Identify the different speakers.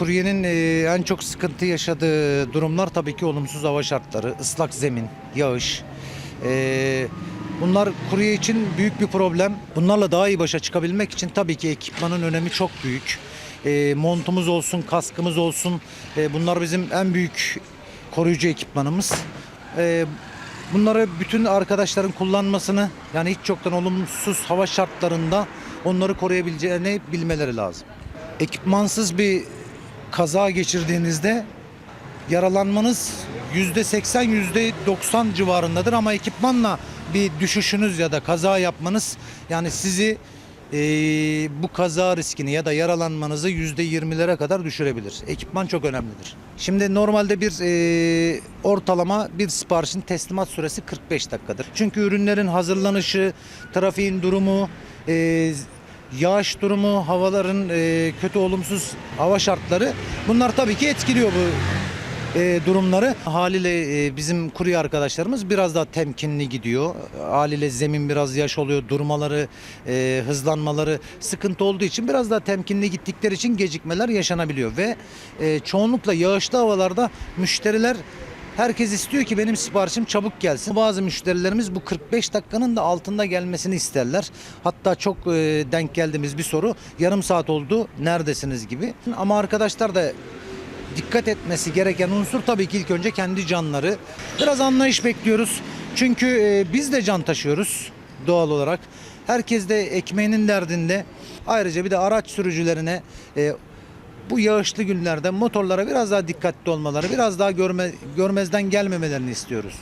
Speaker 1: kuryenin e, en çok sıkıntı yaşadığı durumlar tabii ki olumsuz hava şartları, ıslak zemin, yağış. E, bunlar kurye için büyük bir problem. Bunlarla daha iyi başa çıkabilmek için tabii ki ekipmanın önemi çok büyük. E, montumuz olsun, kaskımız olsun. Bunlar bizim en büyük koruyucu ekipmanımız. Bunları bütün arkadaşların kullanmasını yani hiç çoktan olumsuz hava şartlarında onları koruyabileceğini bilmeleri lazım. Ekipmansız bir kaza geçirdiğinizde yaralanmanız %80 %90 civarındadır ama ekipmanla bir düşüşünüz ya da kaza yapmanız yani sizi eee, bu kaza riskini ya da yaralanmanızı %20'lere kadar düşürebilir. Ekipman çok önemlidir. Şimdi normalde bir eee, ortalama bir siparişin teslimat süresi 45 dakikadır. Çünkü ürünlerin hazırlanışı, trafiğin durumu, eee, yağış durumu, havaların eee, kötü olumsuz hava şartları bunlar tabii ki etkiliyor bu e, durumları. Haliyle e, bizim kurye arkadaşlarımız biraz daha temkinli gidiyor. Haliyle zemin biraz yaş oluyor. Durmaları, e, hızlanmaları sıkıntı olduğu için biraz daha temkinli gittikleri için gecikmeler yaşanabiliyor. Ve e, çoğunlukla yağışlı havalarda müşteriler Herkes istiyor ki benim siparişim çabuk gelsin. Bazı müşterilerimiz bu 45 dakikanın da altında gelmesini isterler. Hatta çok e, denk geldiğimiz bir soru yarım saat oldu neredesiniz gibi. Ama arkadaşlar da dikkat etmesi gereken unsur tabii ki ilk önce kendi canları. Biraz anlayış bekliyoruz. Çünkü e, biz de can taşıyoruz doğal olarak. Herkes de ekmeğinin derdinde. Ayrıca bir de araç sürücülerine e, bu yağışlı günlerde motorlara biraz daha dikkatli olmaları, biraz daha görme, görmezden gelmemelerini istiyoruz.